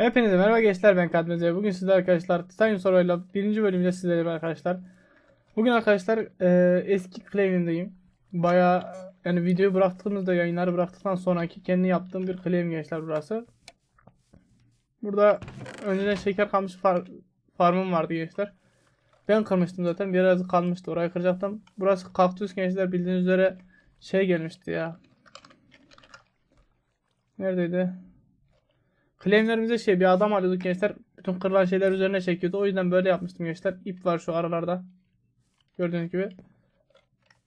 Hepinize merhaba gençler ben Kadmeze. Bugün sizler arkadaşlar Titanium Survival'la birinci bölümde sizlerle arkadaşlar. Bugün arkadaşlar e, eski claim'imdeyim. Baya yani videoyu bıraktığımızda yayınları bıraktıktan sonraki kendi yaptığım bir claim gençler burası. Burada önceden şeker kalmış far, farmım vardı gençler. Ben kırmıştım zaten biraz kalmıştı orayı kıracaktım. Burası kaktüs gençler bildiğiniz üzere şey gelmişti ya. Neredeydi? Claimlerimize şey bir adam alıyorduk gençler. Bütün kırılan şeyler üzerine çekiyordu. O yüzden böyle yapmıştım gençler. İp var şu aralarda. Gördüğünüz gibi.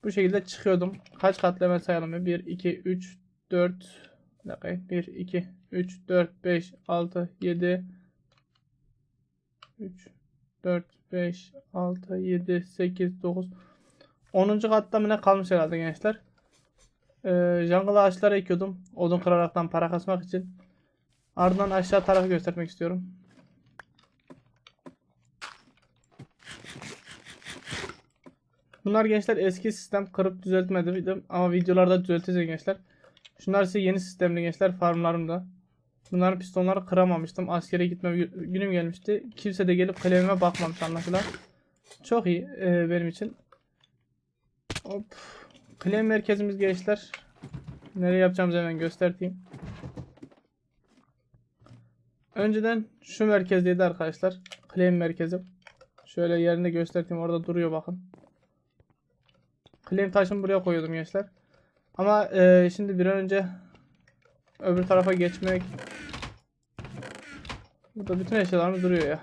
Bu şekilde çıkıyordum. Kaç katlı hemen sayalım. 1, 2, 3, 4. Bir dakika. 1, 2, 3, 4, 5, 6, 7. 3, 4, 5, 6, 7, 8, 9. 10. katta mı ne kalmış herhalde gençler. Ee, jungle ağaçları ekiyordum. Odun kıraraktan para kasmak için. Ardından aşağı tarafı göstermek istiyorum. Bunlar gençler eski sistem kırıp düzeltmedim ama videolarda düzelteceğiz gençler. Şunlar ise yeni sistemli gençler farmlarımda. Bunların pistonları kıramamıştım. Askere gitme gü- günüm gelmişti. Kimse de gelip kalemime bakmamış anlaşılan. Çok iyi e, benim için. Hop. Claim merkezimiz gençler. Nereye yapacağımızı hemen göstereyim. Önceden şu merkezdeydi arkadaşlar. Claim merkezi. Şöyle yerinde göstereyim. Orada duruyor bakın. Claim taşımı buraya koyuyordum gençler. Ama e, şimdi bir an önce öbür tarafa geçmek Burada bütün eşyalarımız duruyor ya.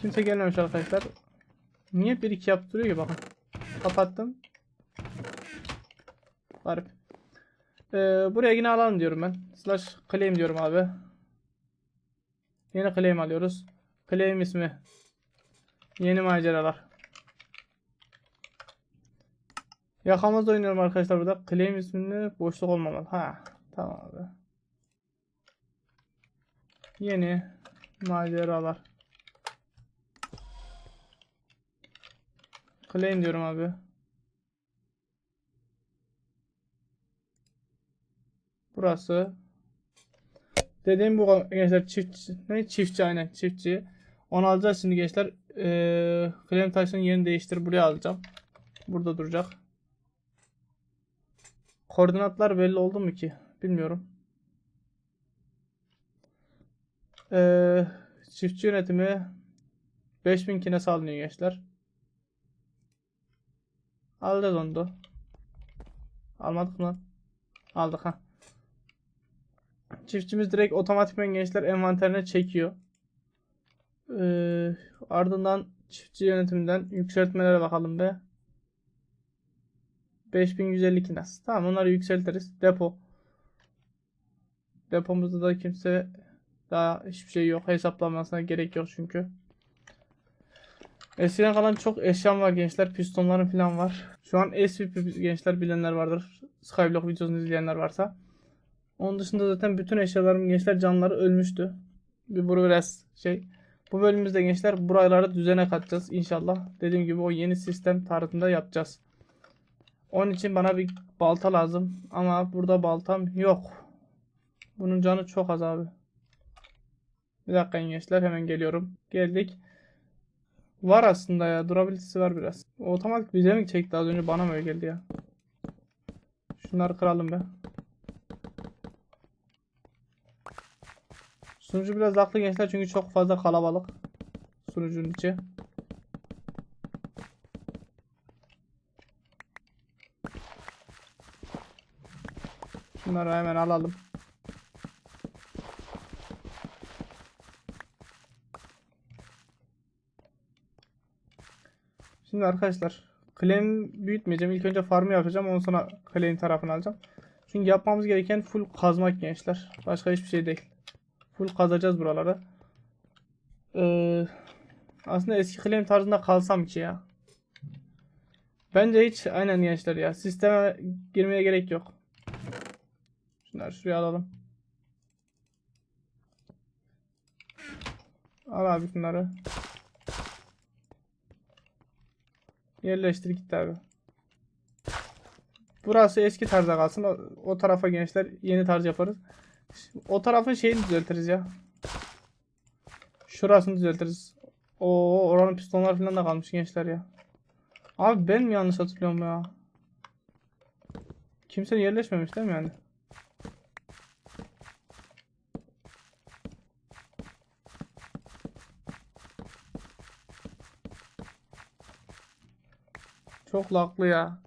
Kimse gelmemiş arkadaşlar. Niye bir iki yaptırıyor ki bakın. Kapattım. Garip. Ee, buraya yine alalım diyorum ben. Slash claim diyorum abi. Yeni claim alıyoruz. Claim ismi. Yeni maceralar. Yakamızda oynuyorum arkadaşlar burada. Claim ismini boşluk olmamalı. Ha, tamam abi. Yeni maceralar. Claim diyorum abi. Burası. Dediğim bu gençler çift ne çiftçi aynen çiftçi. Onu alacağız şimdi gençler. Ee, claim taşının yerini değiştir buraya alacağım. Burada duracak. Koordinatlar belli oldu mu ki? Bilmiyorum. Ee, çiftçi yönetimi 5000 kine sağlanıyor gençler. Alacağız onu da. Almadık mı? Aldık ha. Çiftçimiz direkt otomatikmen gençler envanterine çekiyor. Ee, ardından çiftçi yönetiminden yükseltmelere bakalım be. 5152 nasıl? Tamam onları yükseltiriz. Depo. Depomuzda da kimse daha hiçbir şey yok. Hesaplamasına gerek yok çünkü. Eskiden kalan çok eşyam var gençler. Pistonlarım falan var. Şu an SVP gençler bilenler vardır. Skyblock videosunu izleyenler varsa. Onun dışında zaten bütün eşyalarım gençler canları ölmüştü. Bir bu biraz şey. Bu bölümümüzde gençler buraları düzene katacağız inşallah. Dediğim gibi o yeni sistem tarzında yapacağız. Onun için bana bir balta lazım. Ama burada baltam yok. Bunun canı çok az abi. Bir dakika gençler hemen geliyorum. Geldik. Var aslında ya. Durabilitesi var biraz. Otomatik bize mi çekti az önce bana mı öyle geldi ya? Şunları kıralım be. Sunucu biraz haklı gençler çünkü çok fazla kalabalık. Sunucunun içi. Şunları hemen alalım. Şimdi arkadaşlar claim büyütmeyeceğim. İlk önce farmı yapacağım. Ondan sonra claim tarafını alacağım. Çünkü yapmamız gereken full kazmak gençler. Başka hiçbir şey değil. Full kazacağız buraları. Ee, aslında eski claim tarzında kalsam ki ya. Bence hiç aynen gençler ya. Sisteme girmeye gerek yok. Şunları şuraya alalım. Al abi şunları. Yerleştir git abi. Burası eski tarzda kalsın. O, o tarafa gençler yeni tarz yaparız. O tarafın şeyini düzeltiriz ya. Şurasını düzeltiriz. Oo oranın pistonlar falan da kalmış gençler ya. Abi ben mi yanlış hatırlıyorum ya? Kimse yerleşmemiş değil mi yani? Çok laklı ya.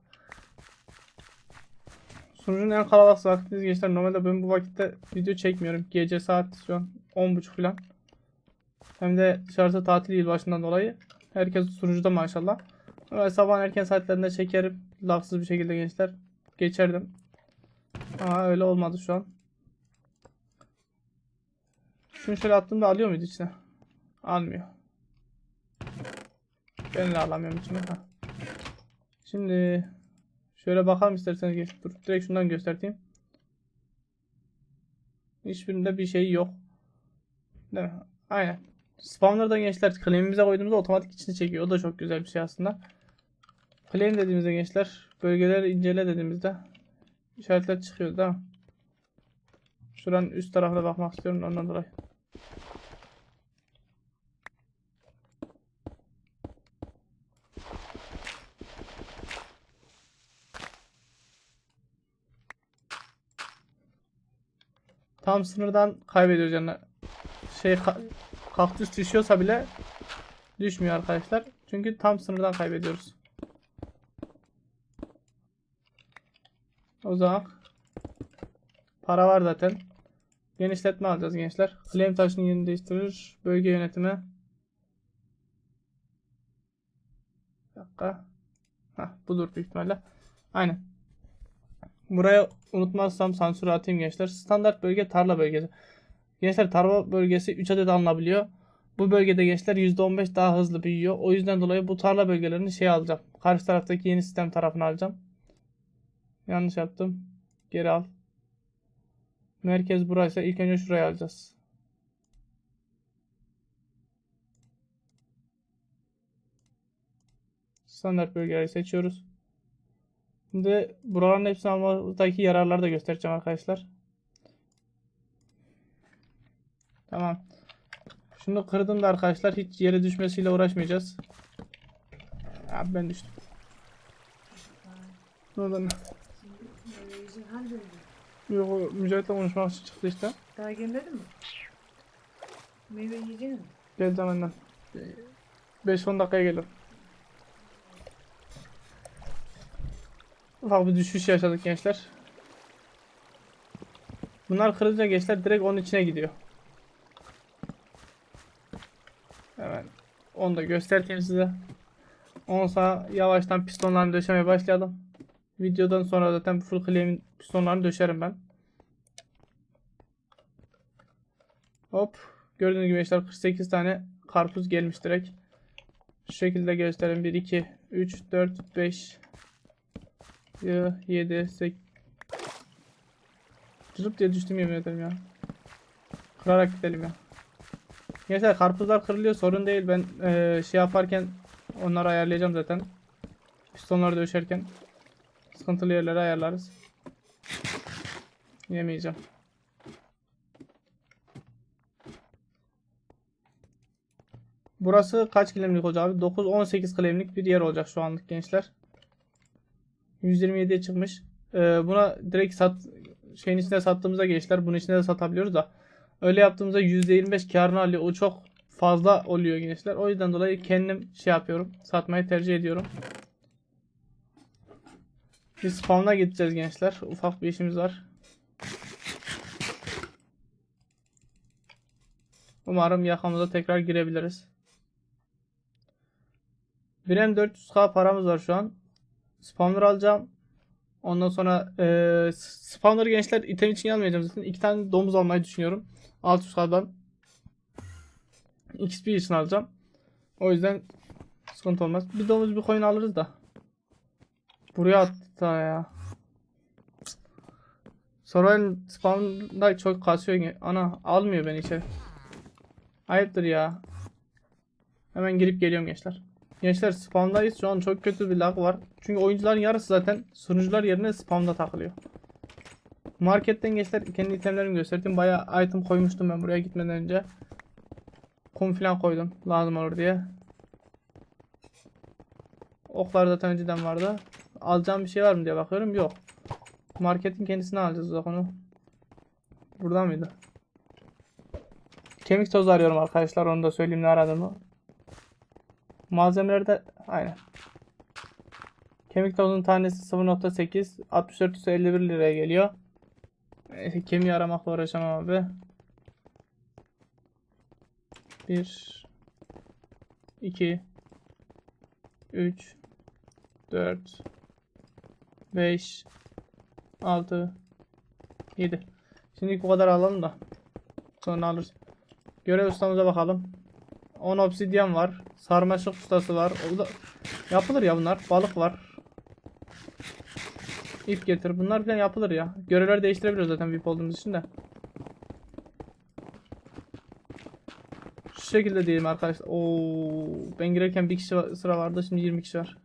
Sunucunun en kalabalık saatiniz gençler. Normalde ben bu vakitte video çekmiyorum. Gece saat şu an 10.30 falan. Hem de dışarıda tatil yılbaşından dolayı. Herkes sunucuda maşallah. Ama sabah erken saatlerinde çekerim. Lafsız bir şekilde gençler. Geçerdim. Ama öyle olmadı şu an. Şunu şöyle attığımda alıyor muydu içine? Almıyor. Ben de alamıyorum içine. Ha. Şimdi şöyle bakalım isterseniz. Dur direkt şundan göstereyim. Hiçbirinde bir şey yok. Değil mi? Aynen. Spawner'da gençler claim'imize koyduğumuzda otomatik içine çekiyor. O da çok güzel bir şey aslında. Claim dediğimizde gençler bölgeleri incele dediğimizde işaretler çıkıyor değil mi? Şuranın üst tarafına bakmak istiyorum ondan dolayı. Tam sınırdan kaybediyoruz yani. Şey ka- kaktüs düşüyorsa bile düşmüyor arkadaşlar. Çünkü tam sınırdan kaybediyoruz. Zaman para var zaten. Genişletme alacağız gençler. Claim taşının yerini değiştirir. Bölge yönetimi. Bir dakika. Heh, budur büyük ihtimalle. Aynen. Buraya unutmazsam sansür atayım gençler. Standart bölge tarla bölgesi. Gençler tarla bölgesi 3 adet alınabiliyor. Bu bölgede gençler %15 daha hızlı büyüyor. O yüzden dolayı bu tarla bölgelerini şey alacağım. Karşı taraftaki yeni sistem tarafına alacağım. Yanlış yaptım. Geri al. Merkez buraysa ilk önce şuraya alacağız. Standart bölgeleri seçiyoruz. Şimdi buraların hepsini almadaki yararları da göstereceğim arkadaşlar. Tamam. Şunu kırdım da arkadaşlar hiç yere düşmesiyle uğraşmayacağız. Abi ben düştüm. Oradan yok o Mücahit'le konuşmak için çıktı işte. Daha gelmedi mi? Meyve yiyecek mi? Geldi hemen. 5-10 dakikaya gelir. Ufak bir düşüş yaşadık gençler. Bunlar kırılınca gençler direkt onun içine gidiyor. Hemen onu da göstereyim size. Onsa yavaştan pistonlarını döşemeye başlayalım. Videodan sonra zaten full claim'in pistonlarını döşerim ben. Hop. Gördüğünüz gibi gençler 48 tane karpuz gelmiş direkt. Şu şekilde göstereyim. 1, 2, 3, 4, 5, 7, 8. Cırıp diye düştüm yemin ya. Kırarak gidelim ya. Gençler karpuzlar kırılıyor sorun değil. Ben eee, şey yaparken onları ayarlayacağım zaten. Pistonları döşerken. Sıkıntılı yerleri ayarlarız. Yemeyeceğim. Burası kaç kilemlik olacak abi? 9-18 kilemlik bir yer olacak şu anlık gençler. 127'ye çıkmış. Ee, buna direkt sat şeyin içinde sattığımızda gençler bunun içinde de satabiliyoruz da öyle yaptığımızda %25 karını alıyor. O çok fazla oluyor gençler. O yüzden dolayı kendim şey yapıyorum. Satmayı tercih ediyorum. Biz spawn'a gideceğiz gençler. Ufak bir işimiz var. Umarım yakamıza tekrar girebiliriz. 1M400k paramız var şu an. Spawner alacağım. Ondan sonra eee spawner'ı gençler item için almayacağım zaten. İki tane domuz almayı düşünüyorum. 600k'dan. XP için alacağım. O yüzden sıkıntı olmaz. Bir domuz bir koyun alırız da. Buraya attı ya. Sonra spawn'da çok kasıyor. Ana almıyor beni içeri. Ayıptır ya. Hemen girip geliyorum gençler. Gençler spamdayız. Şu an çok kötü bir lag var. Çünkü oyuncuların yarısı zaten sunucular yerine spamda takılıyor. Marketten gençler kendi itemlerimi gösterdim. Bayağı item koymuştum ben buraya gitmeden önce. Kum falan koydum. Lazım olur diye. Oklar zaten önceden vardı. Alacağım bir şey var mı diye bakıyorum. Yok. Marketin kendisini alacağız o onu. Buradan mıydı? Kemik tozu arıyorum arkadaşlar. Onu da söyleyeyim ne aradığımı. Malzemelerde aynen. Kemik tozunun tanesi 0.8 6451 liraya geliyor. Neyse, kemiği aramakla uğraşamam abi. 1 2 3 4 5 6 7 Şimdi bu kadar alalım da sonra alırız. Görev ustamıza bakalım. 10 obsidyen var. Sarmaşık ustası var. O da yapılır ya bunlar. Balık var. İp getir. Bunlar falan yapılır ya. Görevler değiştirebiliyoruz zaten VIP olduğumuz için de. Şu şekilde diyelim arkadaşlar. Oo, ben girerken bir kişi sıra vardı. Şimdi 20 kişi var.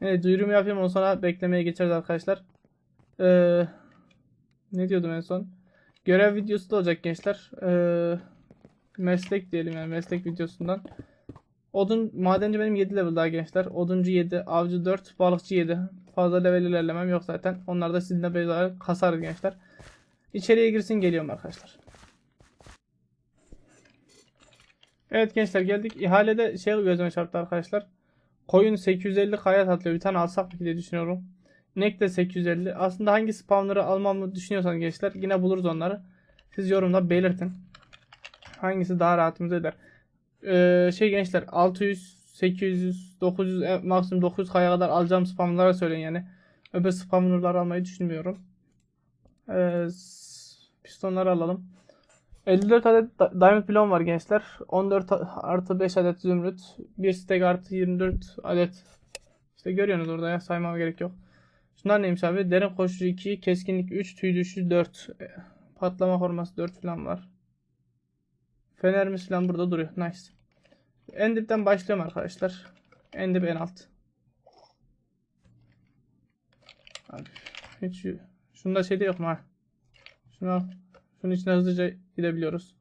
Evet duyurumu yapayım. Ondan sonra beklemeye geçeriz arkadaşlar. Ee, ne diyordum en son? Görev videosu da olacak gençler. Ee, meslek diyelim yani meslek videosundan. Odun madenci benim 7 level daha gençler. Oduncu 7, avcı 4, balıkçı 7. Fazla level ilerlemem yok zaten. Onlar da sizinle beraber kasarız gençler. İçeriye girsin geliyorum arkadaşlar. Evet gençler geldik. İhalede şey gözüme çarptı arkadaşlar. Koyun 850 kaya satılıyor. Bir tane alsak mı diye düşünüyorum. Nek de 850. Aslında hangi spawner'ı almamı düşünüyorsanız gençler yine buluruz onları. Siz yorumda belirtin. Hangisi daha rahatımıza eder. Ee, şey gençler 600, 800, 900 e, maksimum 900 kaya kadar alacağım spamlara söyleyin yani. Öbür spamlarları almayı düşünmüyorum. Ee, pistonları alalım. 54 adet diamond bloğum var gençler. 14 a- artı 5 adet zümrüt. 1 stack artı 24 adet. İşte görüyorsunuz orada ya saymama gerek yok. Şunlar neymiş abi? Derin koşucu 2, keskinlik 3, tüy düşü 4. e, Patlama forması 4 falan var. Fenerimiz falan burada duruyor. Nice. En dipten başlıyorum arkadaşlar. En dip en alt. Abi, hiç şunda şey de yok mu ha? Şunu al. Şunun içine hızlıca gidebiliyoruz.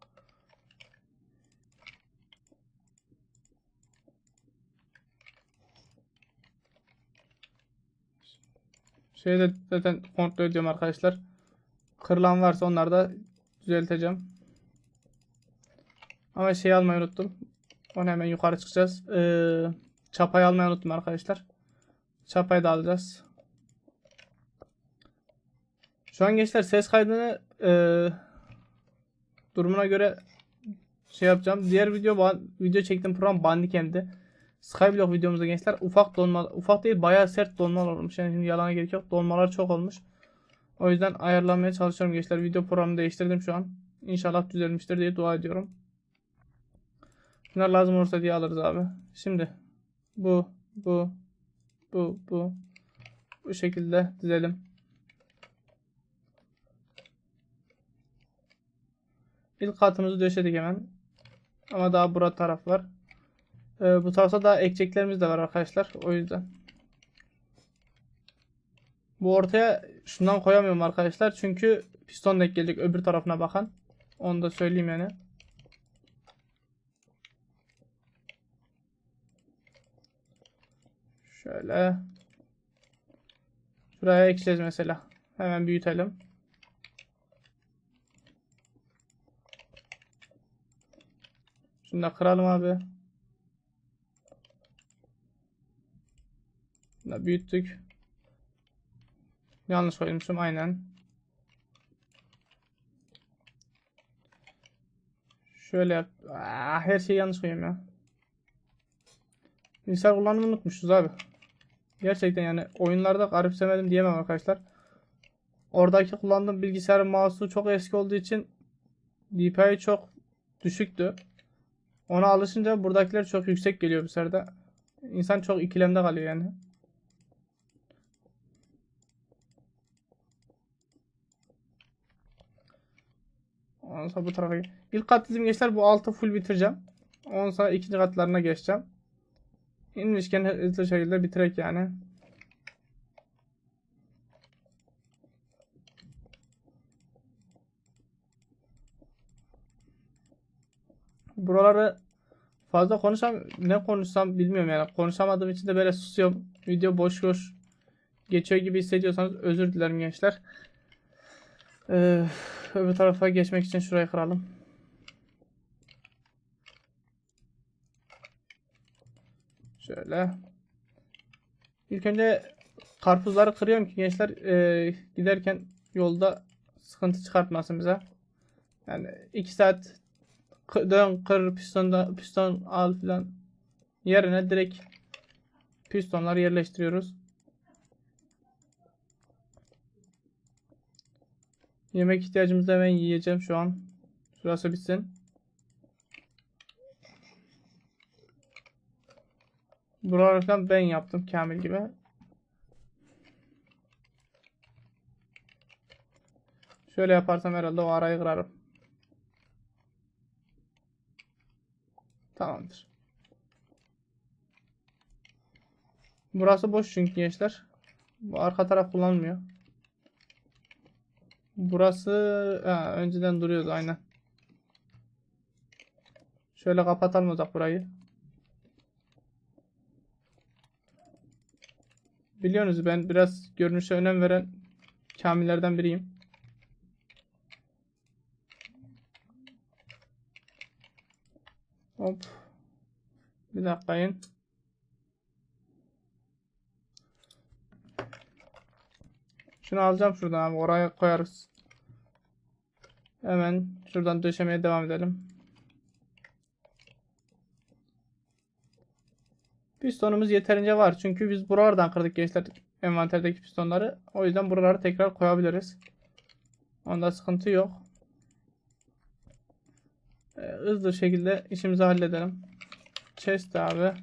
Şeyi de zaten kontrol ediyorum arkadaşlar. Kırılan varsa onları da düzelteceğim. Ama şey almayı unuttum. Onu hemen yukarı çıkacağız. Ee, çapayı almayı unuttum arkadaşlar. Çapayı da alacağız. Şu an gençler ses kaydını ee, durumuna göre şey yapacağım. Diğer video video çektiğim program Bandicam'di. Skyblock videomuzda gençler ufak donma ufak değil bayağı sert donmalar olmuş. Yani şimdi yalana gerek yok. Donmalar çok olmuş. O yüzden ayarlamaya çalışıyorum gençler. Video programını değiştirdim şu an. İnşallah düzelmiştir diye dua ediyorum. Bunlar lazım olursa diye alırız abi. Şimdi bu bu bu bu bu şekilde dizelim. İlk katımızı döşedik hemen. Ama daha bura taraf var. Ee, bu tarafta daha ekeceklerimiz de var arkadaşlar. O yüzden. Bu ortaya şundan koyamıyorum arkadaşlar. Çünkü piston denk gelecek öbür tarafına bakan. Onu da söyleyeyim yani. Şöyle. Şuraya ekeceğiz mesela. Hemen büyütelim. Şunu da kıralım abi. Şunu da büyüttük. Yanlış koymuşum aynen. Şöyle yap. Aa, her şeyi yanlış koyuyorum ya. Bilgisayar kullanımı unutmuşuz abi. Gerçekten yani oyunlarda garipsemedim diyemem arkadaşlar. Oradaki kullandığım bilgisayarın mouse'u çok eski olduğu için DPI çok düşüktü. Ona alışınca buradakiler çok yüksek geliyor bu sefer İnsan çok ikilemde kalıyor yani. Ondan sonra bu tarafa İlk kat dizim bu altı full bitireceğim. Ondan sonra ikinci katlarına geçeceğim. İnmişken hızlı şekilde bitirek yani. Buraları fazla konuşam ne konuşsam bilmiyorum yani. Konuşamadığım için de böyle susuyorum. Video boş boş geçiyor gibi hissediyorsanız özür dilerim gençler. Ee, öbür tarafa geçmek için şurayı kıralım. Şöyle. İlk önce karpuzları kırıyorum ki gençler e, giderken yolda sıkıntı çıkartmasın bize. Yani 2 saat dön kır pistonda piston al filan yerine direkt pistonları yerleştiriyoruz. Yemek ihtiyacımızı hemen yiyeceğim şu an. Şurası bitsin. Buraları falan ben yaptım Kamil gibi. Şöyle yaparsam herhalde o arayı kırarım. Tamamdır. Burası boş çünkü gençler. Bu arka taraf kullanılmıyor. Burası ha, önceden duruyordu aynen. Şöyle kapatalım uzak burayı. Biliyorsunuz ben biraz görünüşe önem veren kamillerden biriyim. Hop. Bir dakika in. Şunu alacağım şuradan abi oraya koyarız. Hemen şuradan döşemeye devam edelim. Pistonumuz yeterince var. Çünkü biz buralardan kırdık gençler envanterdeki pistonları. O yüzden buraları tekrar koyabiliriz. Onda sıkıntı yok. Ee, hızlı şekilde işimizi halledelim. Chest abi.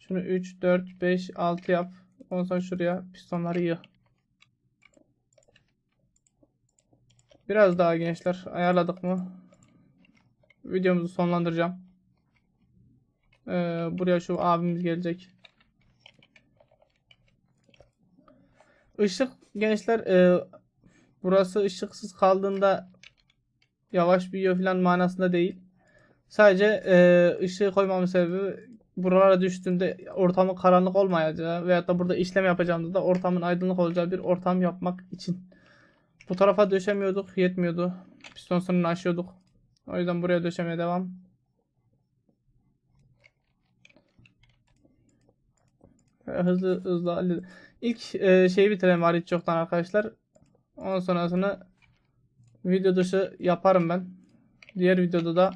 Şunu 3, 4, 5, 6 yap. Ondan sonra şuraya pistonları yığ. Biraz daha gençler ayarladık mı? Videomuzu sonlandıracağım. Ee, buraya şu abimiz gelecek. Işık gençler e, burası ışıksız kaldığında yavaş büyüyor falan manasında değil. Sadece e, ışığı koymamın sebebi buralara düştüğümde ortamın karanlık olmayacağı veyahut da burada işlem yapacağımda da ortamın aydınlık olacağı bir ortam yapmak için. Bu tarafa döşemiyorduk, yetmiyordu. Piston sınırını aşıyorduk. O yüzden buraya döşemeye devam. Hızlı hızlı halledelim. İlk e, şeyi bitirelim var hiç yoktan arkadaşlar. Ondan sonrasını video dışı yaparım ben. Diğer videoda da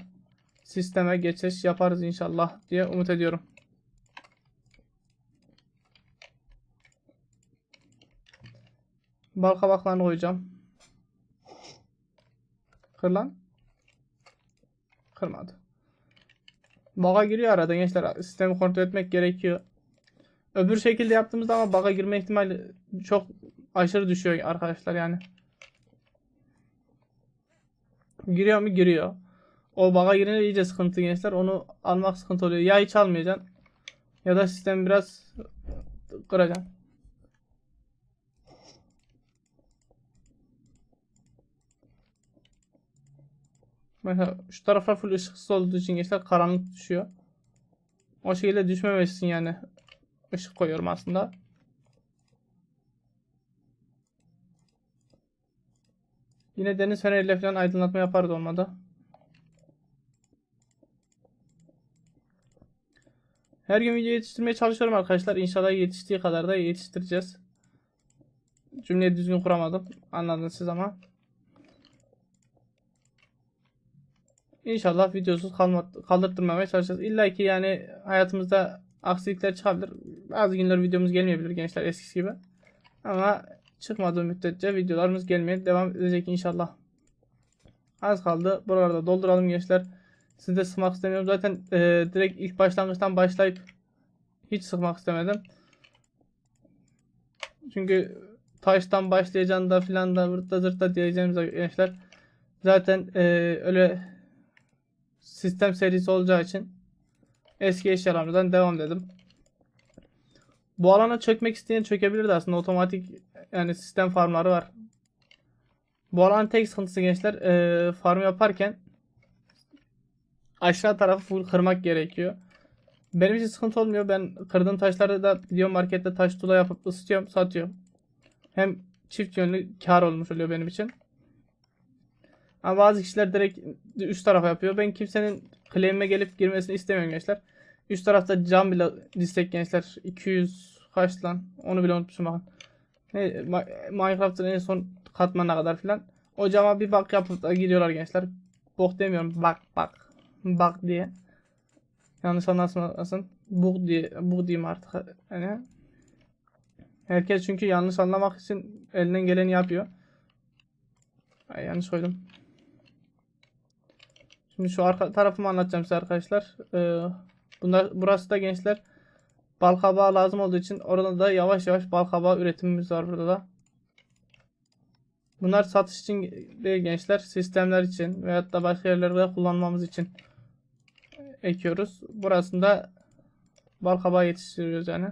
sisteme geçiş yaparız inşallah diye umut ediyorum. Bal kabaklarını koyacağım. Kır lan. Kırmadı. Baga giriyor arada gençler. Sistemi kontrol etmek gerekiyor. Öbür şekilde yaptığımızda ama baga girme ihtimali çok aşırı düşüyor arkadaşlar yani. Giriyor mu? Giriyor. O baga girince iyice sıkıntı gençler. Onu almak sıkıntı oluyor. Ya hiç almayacaksın ya da sistemi biraz kıracaksın. Mesela şu taraflar full ışıksız olduğu için gençler karanlık düşüyor. O şekilde düşmemesi için yani ışık koyuyorum aslında. Yine deniz feneriyle falan aydınlatma yaparız olmadı. Her gün video yetiştirmeye çalışıyorum arkadaşlar. İnşallah yetiştiği kadar da yetiştireceğiz. Cümleyi düzgün kuramadım. Anladınız siz ama. İnşallah videosuz kalma, kaldırtmamaya çalışacağız. İlla ki yani hayatımızda aksilikler çıkabilir. Bazı günler videomuz gelmeyebilir gençler eskisi gibi. Ama çıkmadığı müddetçe videolarımız gelmeye devam edecek inşallah. Az kaldı. Buralarda dolduralım gençler. Sizi de sıkmak istemiyorum. Zaten e, direkt ilk başlangıçtan başlayıp hiç sıkmak istemedim. Çünkü taştan başlayacağını da filan da vırtta zırtta diyeceğimiz gençler. Zaten e, öyle sistem serisi olacağı için eski eşyalarımızdan devam dedim. Bu alana çökmek isteyen çökebilirdi aslında. Otomatik yani sistem farmları var. Bu alanın tek sıkıntısı gençler eee, farm yaparken aşağı tarafı full kırmak gerekiyor. Benim için sıkıntı olmuyor. Ben kırdığım taşları da gidiyorum markette taş tula yapıp ısıtıyorum, satıyorum. Hem çift yönlü kar olmuş oluyor benim için. Ama bazı kişiler direkt üst tarafa yapıyor. Ben kimsenin claim'e gelip girmesini istemiyorum gençler. Üst tarafta cam bile distek gençler. 200 kaç lan? Onu bile unutmuşum bakın. Ne, Minecraft'ın en son katmanına kadar filan. O cama bir bak yapıp da gidiyorlar gençler. Bok demiyorum. Bak bak. Bak diye. Yanlış anlaşılmasın. Bug diye, bug diyeyim artık. Yani herkes çünkü yanlış anlamak için elinden geleni yapıyor. Ay, yanlış koydum. Şimdi şu arka tarafımı anlatacağım size arkadaşlar. Ee, bunlar, burası da gençler balkabağı lazım olduğu için orada da yavaş yavaş balkabağı üretimimiz var burada da. Bunlar satış için değil gençler. Sistemler için veyahut da başka yerlerde kullanmamız için ekiyoruz. Burasında balkabağı yetiştiriyoruz yani.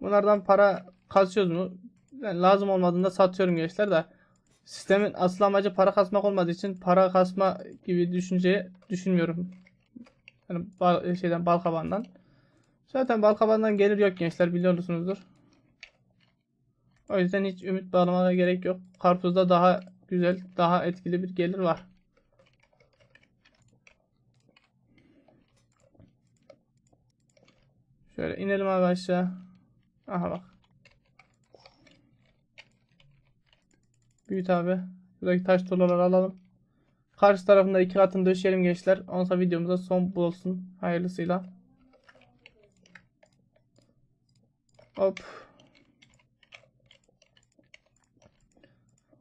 Bunlardan para kasıyoruz mu? Yani lazım olmadığında satıyorum gençler de. Sistemin asıl amacı para kasmak olmadığı için para kasma gibi düşünceyi düşünmüyorum. Yani bal, şeyden balkabandan. Zaten balkabandan gelir yok gençler biliyorsunuzdur. O yüzden hiç ümit bağlamaya gerek yok. Karpuzda daha güzel, daha etkili bir gelir var. Şöyle inelim abi aşağı. Aha bak. Büyüt abi. Buradaki taş tolaları alalım. Karşı tarafında iki katını döşeyelim gençler. Sonra videomuza son bulsun. Hayırlısıyla. Hop.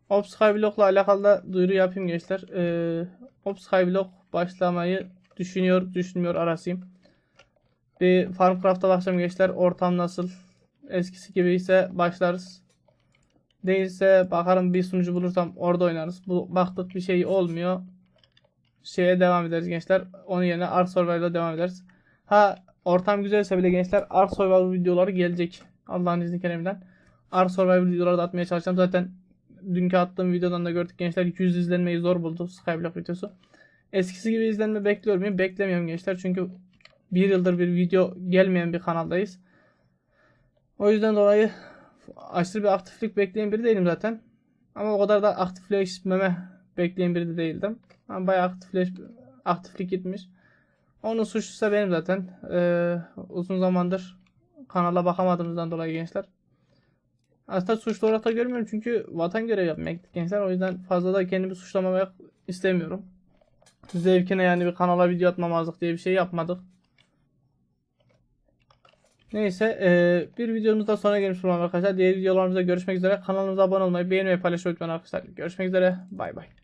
Hop Skyblock'la alakalı da duyuru yapayım gençler. Ee, Hop Skyblock başlamayı düşünüyor, düşünmüyor arasıyım. Bir Farmcraft'a başlayalım gençler. Ortam nasıl? Eskisi gibi ise başlarız. Değilse bakarım bir sunucu bulursam orada oynarız. Bu baktık bir şey olmuyor. Şeye devam ederiz gençler. Onun yerine Ark Survival'da devam ederiz. Ha ortam güzelse bile gençler Ark Survival videoları gelecek. Allah'ın izni kereminden. Ark Survival videoları da atmaya çalışacağım. Zaten dünkü attığım videodan da gördük gençler 200 izlenmeyi zor buldu Skyblock videosu. Eskisi gibi izlenme bekliyor muyum? Beklemiyorum gençler. Çünkü bir yıldır bir video gelmeyen bir kanaldayız. O yüzden dolayı aşırı bir aktiflik bekleyen biri değilim zaten. Ama o kadar da aktifleşmeme bekleyen biri de değildim. Ama bayağı aktifleş, aktiflik gitmiş. Onun suçlusu benim zaten. Ee, uzun zamandır kanala bakamadığımızdan dolayı gençler. Aslında suçlu olarak da görmüyorum çünkü vatan görevi yapmaya gençler. O yüzden fazla da kendimi suçlamamak istemiyorum. Zevkine yani bir kanala video atmamazlık diye bir şey yapmadık. Neyse eee, bir videomuzda sonra gelmiş bulunalım arkadaşlar. Diğer videolarımızda görüşmek üzere. Kanalımıza abone olmayı, beğenmeyi, paylaşmayı unutmayın arkadaşlar. Görüşmek üzere. Bay bay.